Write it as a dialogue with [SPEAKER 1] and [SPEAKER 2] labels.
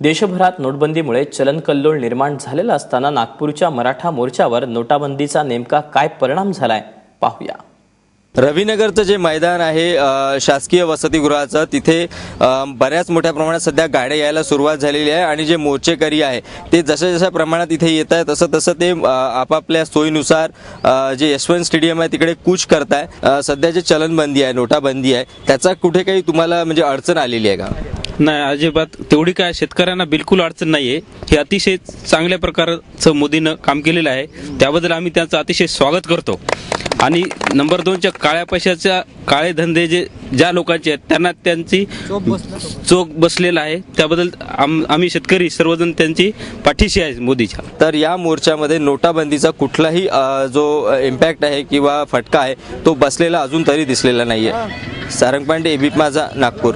[SPEAKER 1] देशभरात नोटबंदीमुळे चलनकल्लोळ निर्माण झालेला असताना नागपूरच्या मराठा मोर्चावर नोटाबंदीचा नेमका काय परिणाम झालाय पाहूया.
[SPEAKER 2] रवीनगरचं जे मैदान आहे शासकीय वसतिगृहाचं तिथे बऱ्याच मोठ्या प्रमाणात सध्या गाड्या यायला सुरुवात झालेली आहे आणि जे मोर्चेकरी आहे ते जशा जशा प्रमाणात इथे येत आहे तसं तसं ते आपापल्या सोयीनुसार जे यशवंत स्टेडियम आहे तिकडे कूच करताय. सध्या जे चलनबंदी आहे नोटाबंदी आहे त्याचा कुठे काही तुम्हाला म्हणजे अडचण आलेली आहे का?
[SPEAKER 3] नाही अजिबात. तेवढी काय शेतकऱ्यांना बिलकुल अडचण नाहीये. हे अतिशय चांगल्या प्रकारचं मोदीनं काम केलेलं आहे. त्याबद्दल आम्ही त्यांचं अतिशय स्वागत करतो. आणि नंबर दोनच्या काळ्या पैशाच्या काळे धंदे जे ज्या लोकांचे आहेत त्यांना त्यांची चोख बसलेला आहे. त्याबद्दल आम- आम्ही शेतकरी सर्वजण त्यांची पाठीशी आहे मोदीच्या.
[SPEAKER 2] तर या मोर्चामध्ये नोटाबंदीचा कुठलाही जो इम्पॅक्ट आहे किंवा फटका आहे तो बसलेला अजून तरी दिसलेला नाहीये. सारंग पांडे एबीप माझा नागपूर.